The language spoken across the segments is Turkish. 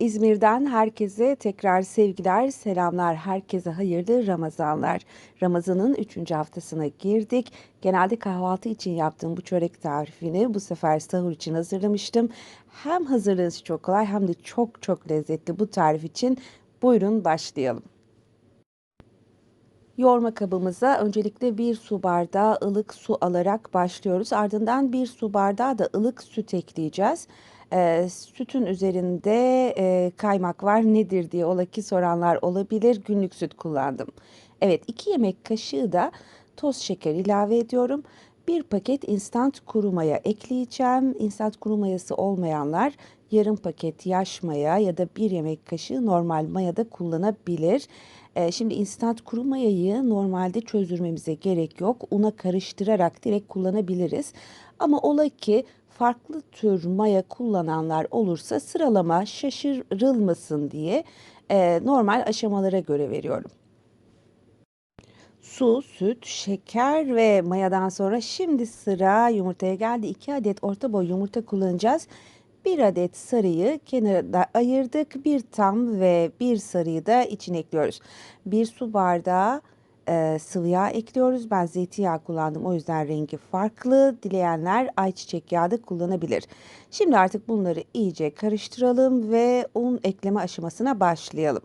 İzmir'den herkese tekrar sevgiler, selamlar. Herkese hayırlı Ramazanlar. Ramazan'ın 3. haftasına girdik. Genelde kahvaltı için yaptığım bu çörek tarifini bu sefer sahur için hazırlamıştım. Hem hazırlığı çok kolay hem de çok çok lezzetli bu tarif için. Buyurun başlayalım. Yoğurma kabımıza öncelikle bir su bardağı ılık su alarak başlıyoruz. Ardından bir su bardağı da ılık süt ekleyeceğiz. Ee, sütün üzerinde e, kaymak var nedir diye ola ki soranlar olabilir. Günlük süt kullandım. Evet 2 yemek kaşığı da toz şeker ilave ediyorum. Bir paket instant kuru maya ekleyeceğim. Instant kuru mayası olmayanlar yarım paket yaş maya ya da bir yemek kaşığı normal maya da kullanabilir. Ee, şimdi instant kuru mayayı normalde çözdürmemize gerek yok. Una karıştırarak direkt kullanabiliriz. Ama ola ki farklı tür maya kullananlar olursa sıralama şaşırılmasın diye e, normal aşamalara göre veriyorum. Su, süt, şeker ve mayadan sonra şimdi sıra yumurtaya geldi. 2 adet orta boy yumurta kullanacağız. 1 adet sarıyı kenara ayırdık. Bir tam ve bir sarıyı da içine ekliyoruz. 1 su bardağı e, sıvı yağ ekliyoruz. Ben zeytinyağı kullandım o yüzden rengi farklı. Dileyenler ayçiçek yağı da kullanabilir. Şimdi artık bunları iyice karıştıralım ve un ekleme aşamasına başlayalım.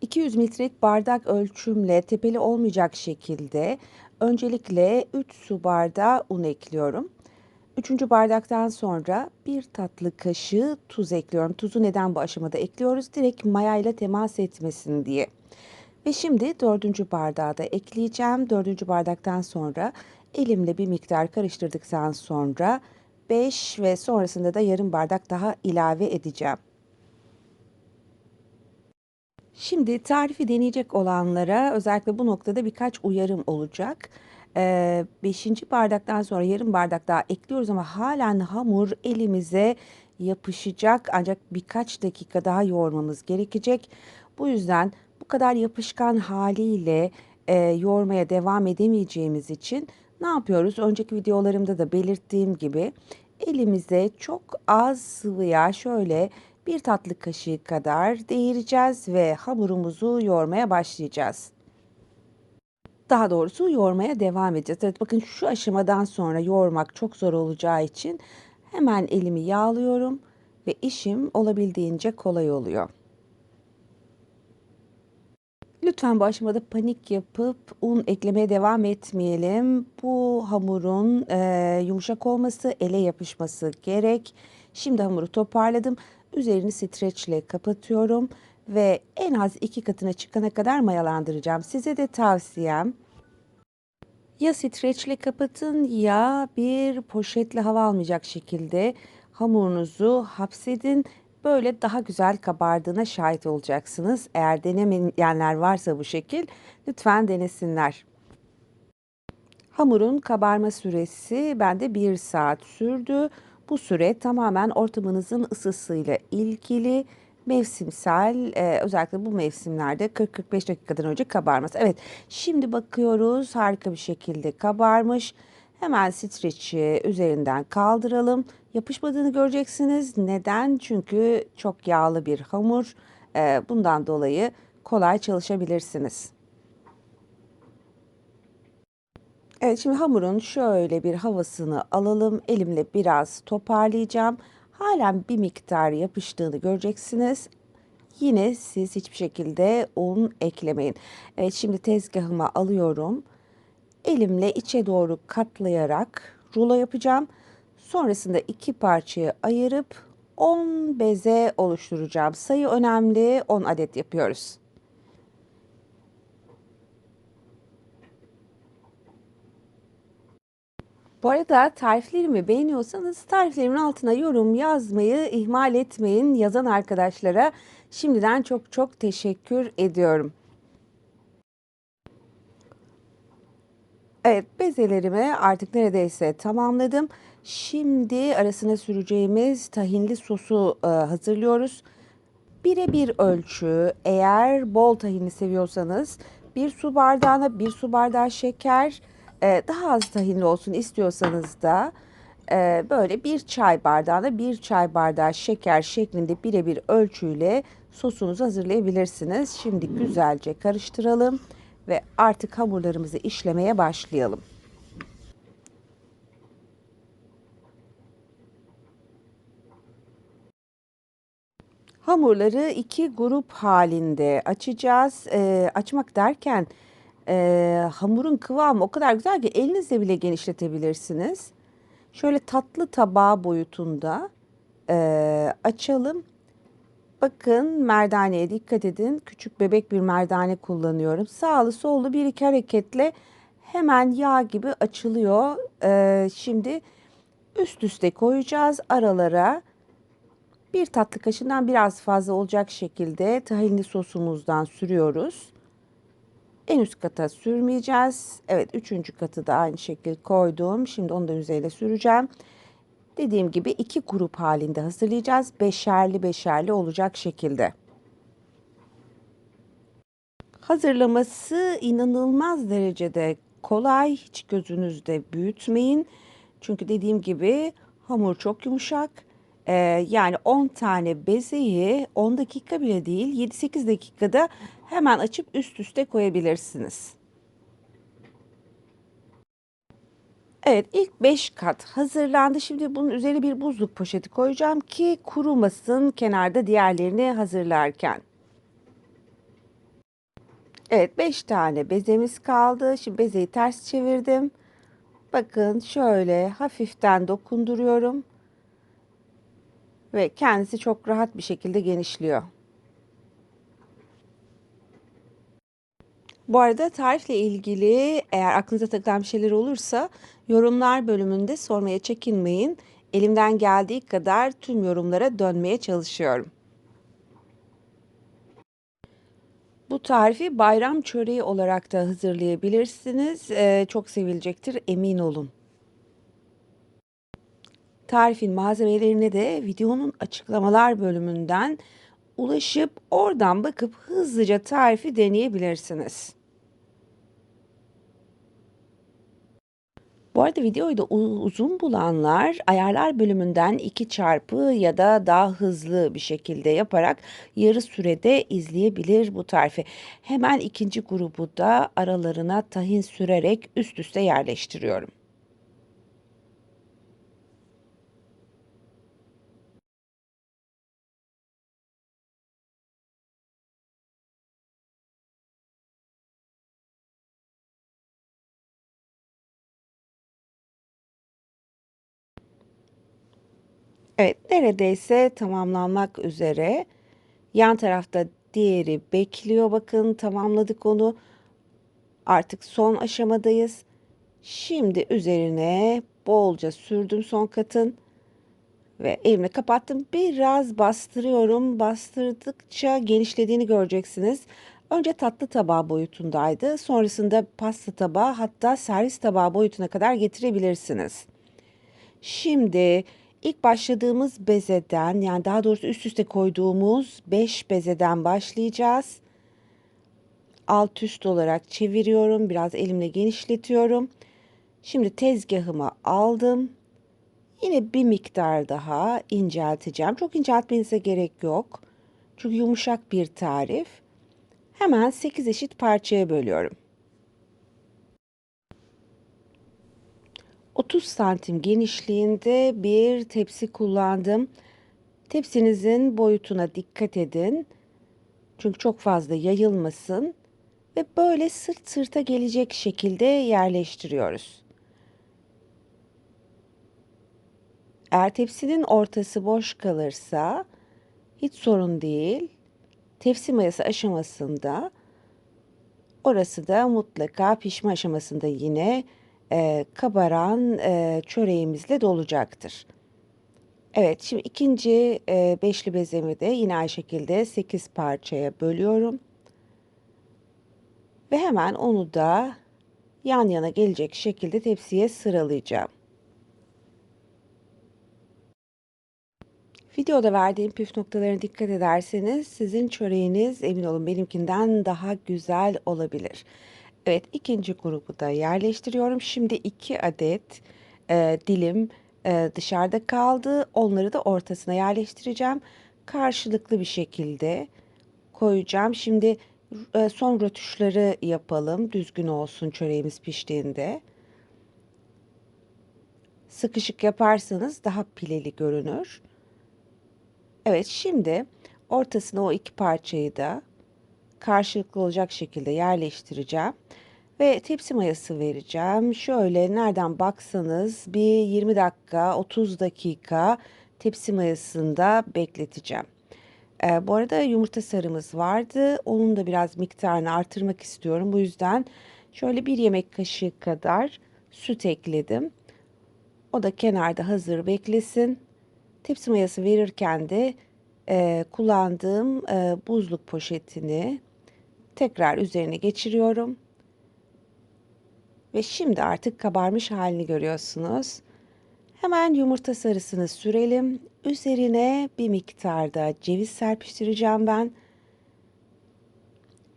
200 mililitrelik bardak ölçümle tepeli olmayacak şekilde öncelikle 3 su bardağı un ekliyorum. Üçüncü bardaktan sonra bir tatlı kaşığı tuz ekliyorum. Tuzu neden bu aşamada ekliyoruz? Direkt mayayla temas etmesin diye. Ve şimdi dördüncü bardağı da ekleyeceğim. Dördüncü bardaktan sonra elimle bir miktar karıştırdıktan sonra 5 ve sonrasında da yarım bardak daha ilave edeceğim. Şimdi tarifi deneyecek olanlara özellikle bu noktada birkaç uyarım olacak. Ee, beşinci bardaktan sonra yarım bardak daha ekliyoruz ama halen hamur elimize yapışacak ancak birkaç dakika daha yoğurmamız gerekecek. Bu yüzden bu kadar yapışkan haliyle e, yoğurmaya devam edemeyeceğimiz için ne yapıyoruz? Önceki videolarımda da belirttiğim gibi elimize çok az sıvı yağ şöyle bir tatlı kaşığı kadar değireceğiz ve hamurumuzu yoğurmaya başlayacağız. Daha doğrusu yoğurmaya devam edeceğiz. Evet bakın şu aşamadan sonra yoğurmak çok zor olacağı için hemen elimi yağlıyorum ve işim olabildiğince kolay oluyor. Lütfen bu aşamada panik yapıp un eklemeye devam etmeyelim. Bu hamurun e, yumuşak olması, ele yapışması gerek. Şimdi hamuru toparladım. Üzerini streçle kapatıyorum ve en az iki katına çıkana kadar mayalandıracağım. Size de tavsiyem ya streçle kapatın ya bir poşetle hava almayacak şekilde hamurunuzu hapsedin. Böyle daha güzel kabardığına şahit olacaksınız. Eğer denemeyenler varsa bu şekil lütfen denesinler. Hamurun kabarma süresi bende bir saat sürdü. Bu süre tamamen ortamınızın ısısıyla ilgili mevsimsel e, özellikle bu mevsimlerde 40-45 dakikadan önce kabarması. Evet şimdi bakıyoruz harika bir şekilde kabarmış. Hemen streçi üzerinden kaldıralım. Yapışmadığını göreceksiniz. Neden? Çünkü çok yağlı bir hamur. E, bundan dolayı kolay çalışabilirsiniz. Evet şimdi hamurun şöyle bir havasını alalım. Elimle biraz toparlayacağım. Halen bir miktar yapıştığını göreceksiniz. Yine siz hiçbir şekilde un eklemeyin. Evet şimdi tezgahıma alıyorum. Elimle içe doğru katlayarak rulo yapacağım. Sonrasında iki parçaya ayırıp 10 beze oluşturacağım. Sayı önemli 10 adet yapıyoruz. Bu arada tariflerimi beğeniyorsanız tariflerimin altına yorum yazmayı ihmal etmeyin. Yazan arkadaşlara şimdiden çok çok teşekkür ediyorum. Evet bezelerimi artık neredeyse tamamladım. Şimdi arasına süreceğimiz tahinli sosu e, hazırlıyoruz. Bire bir ölçü eğer bol tahinli seviyorsanız bir su bardağına bir su bardağı şeker, ee, daha az tahinli olsun istiyorsanız da Ee, böyle bir çay bardağına bir çay bardağı şeker şeklinde birebir ölçüyle sosunuzu hazırlayabilirsiniz. Şimdi güzelce karıştıralım ve artık hamurlarımızı işlemeye başlayalım. Hamurları iki grup halinde açacağız. Ee, açmak derken e, hamurun kıvamı o kadar güzel ki elinizle bile genişletebilirsiniz. Şöyle tatlı tabağı boyutunda e, açalım. Bakın merdaneye dikkat edin. Küçük bebek bir merdane kullanıyorum. Sağlı sollu bir iki hareketle hemen yağ gibi açılıyor. E, şimdi üst üste koyacağız aralara. Bir tatlı kaşığından biraz fazla olacak şekilde tahinli sosumuzdan sürüyoruz. En üst kata sürmeyeceğiz. Evet üçüncü katı da aynı şekilde koydum. Şimdi onu da üzerine süreceğim. Dediğim gibi iki grup halinde hazırlayacağız. Beşerli beşerli olacak şekilde. Hazırlaması inanılmaz derecede kolay. Hiç gözünüzde büyütmeyin. Çünkü dediğim gibi hamur çok yumuşak. Ee, yani 10 tane bezeyi 10 dakika bile değil 7-8 dakikada hemen açıp üst üste koyabilirsiniz. Evet ilk 5 kat hazırlandı. Şimdi bunun üzerine bir buzluk poşeti koyacağım ki kurumasın kenarda diğerlerini hazırlarken. Evet 5 tane bezemiz kaldı. Şimdi bezeyi ters çevirdim. Bakın şöyle hafiften dokunduruyorum. Ve kendisi çok rahat bir şekilde genişliyor. Bu arada tarifle ilgili eğer aklınıza takılan bir şeyler olursa yorumlar bölümünde sormaya çekinmeyin. Elimden geldiği kadar tüm yorumlara dönmeye çalışıyorum. Bu tarifi bayram çöreği olarak da hazırlayabilirsiniz. Ee, çok sevilecektir emin olun. Tarifin malzemelerine de videonun açıklamalar bölümünden ulaşıp oradan bakıp hızlıca tarifi deneyebilirsiniz. Bu arada videoyu da uzun bulanlar ayarlar bölümünden 2 çarpı ya da daha hızlı bir şekilde yaparak yarı sürede izleyebilir bu tarifi. Hemen ikinci grubu da aralarına tahin sürerek üst üste yerleştiriyorum. Evet, neredeyse tamamlanmak üzere. Yan tarafta diğeri bekliyor. Bakın tamamladık onu. Artık son aşamadayız. Şimdi üzerine bolca sürdüm son katın ve elimle kapattım. Biraz bastırıyorum. Bastırdıkça genişlediğini göreceksiniz. Önce tatlı tabağı boyutundaydı. Sonrasında pasta tabağı hatta servis tabağı boyutuna kadar getirebilirsiniz. Şimdi İlk başladığımız bezeden yani daha doğrusu üst üste koyduğumuz 5 bezeden başlayacağız. Alt üst olarak çeviriyorum. Biraz elimle genişletiyorum. Şimdi tezgahıma aldım. Yine bir miktar daha incelteceğim. Çok inceltmenize gerek yok. Çünkü yumuşak bir tarif. Hemen 8 eşit parçaya bölüyorum. 30 santim genişliğinde bir tepsi kullandım. Tepsinizin boyutuna dikkat edin. Çünkü çok fazla yayılmasın ve böyle sırt sırta gelecek şekilde yerleştiriyoruz. Eğer tepsinin ortası boş kalırsa hiç sorun değil. Tepsi mayası aşamasında orası da mutlaka pişme aşamasında yine e, kabaran e, çöreğimizle dolacaktır. Evet şimdi ikinci e, beşli bezemi de yine aynı şekilde 8 parçaya bölüyorum. Ve hemen onu da yan yana gelecek şekilde tepsiye sıralayacağım. Videoda verdiğim püf noktalarına dikkat ederseniz sizin çöreğiniz emin olun benimkinden daha güzel olabilir. Evet ikinci grubu da yerleştiriyorum. Şimdi iki adet e, dilim e, dışarıda kaldı. Onları da ortasına yerleştireceğim. Karşılıklı bir şekilde koyacağım. Şimdi e, son rötuşları yapalım. Düzgün olsun çöreğimiz piştiğinde. Sıkışık yaparsanız daha pileli görünür. Evet şimdi ortasına o iki parçayı da karşılıklı olacak şekilde yerleştireceğim. Ve tepsi mayası vereceğim. Şöyle nereden baksanız bir 20 dakika 30 dakika tepsi mayasında bekleteceğim. Ee, bu arada yumurta sarımız vardı. Onun da biraz miktarını artırmak istiyorum. Bu yüzden şöyle bir yemek kaşığı kadar süt ekledim. O da kenarda hazır beklesin. Tepsi mayası verirken de e, kullandığım e, buzluk poşetini tekrar üzerine geçiriyorum. Ve şimdi artık kabarmış halini görüyorsunuz. Hemen yumurta sarısını sürelim. Üzerine bir miktarda ceviz serpiştireceğim ben.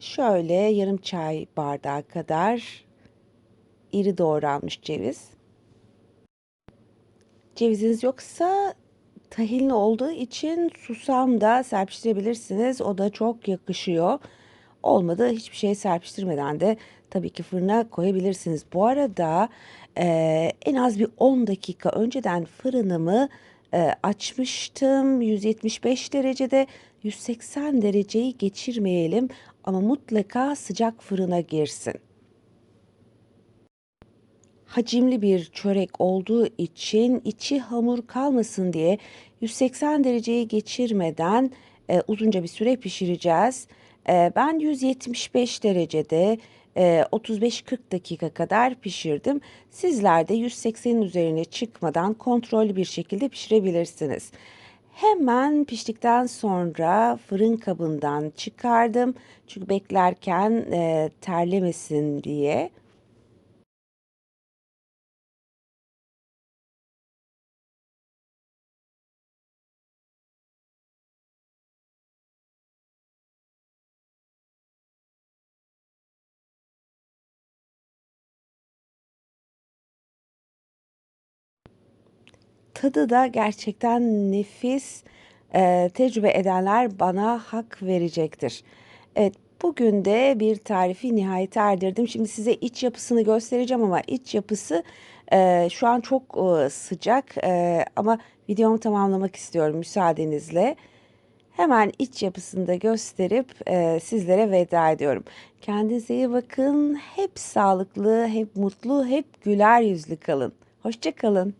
Şöyle yarım çay bardağı kadar iri doğranmış ceviz. Ceviziniz yoksa tahinli olduğu için susam da serpiştirebilirsiniz. O da çok yakışıyor. Olmadı hiçbir şey serpiştirmeden de tabii ki fırına koyabilirsiniz. Bu arada e, en az bir 10 dakika önceden fırınımı e, açmıştım. 175 derecede 180 dereceyi geçirmeyelim ama mutlaka sıcak fırına girsin hacimli bir çörek olduğu için içi hamur kalmasın diye 180 dereceyi geçirmeden e, uzunca bir süre pişireceğiz. E, ben 175 derecede e, 35-40 dakika kadar pişirdim. Sizler de 180'in üzerine çıkmadan kontrollü bir şekilde pişirebilirsiniz. Hemen piştikten sonra fırın kabından çıkardım. Çünkü beklerken e, terlemesin diye. Tadı da gerçekten nefis. Eee, tecrübe edenler bana hak verecektir. Evet, bugün de bir tarifi nihayete erdirdim. Şimdi size iç yapısını göstereceğim ama iç yapısı eee, şu an çok eee, sıcak Eee, ama videomu tamamlamak istiyorum müsaadenizle. Hemen iç yapısını da gösterip eee, sizlere veda ediyorum. Kendinize iyi bakın. Hep sağlıklı, hep mutlu, hep güler yüzlü kalın. Hoşça kalın.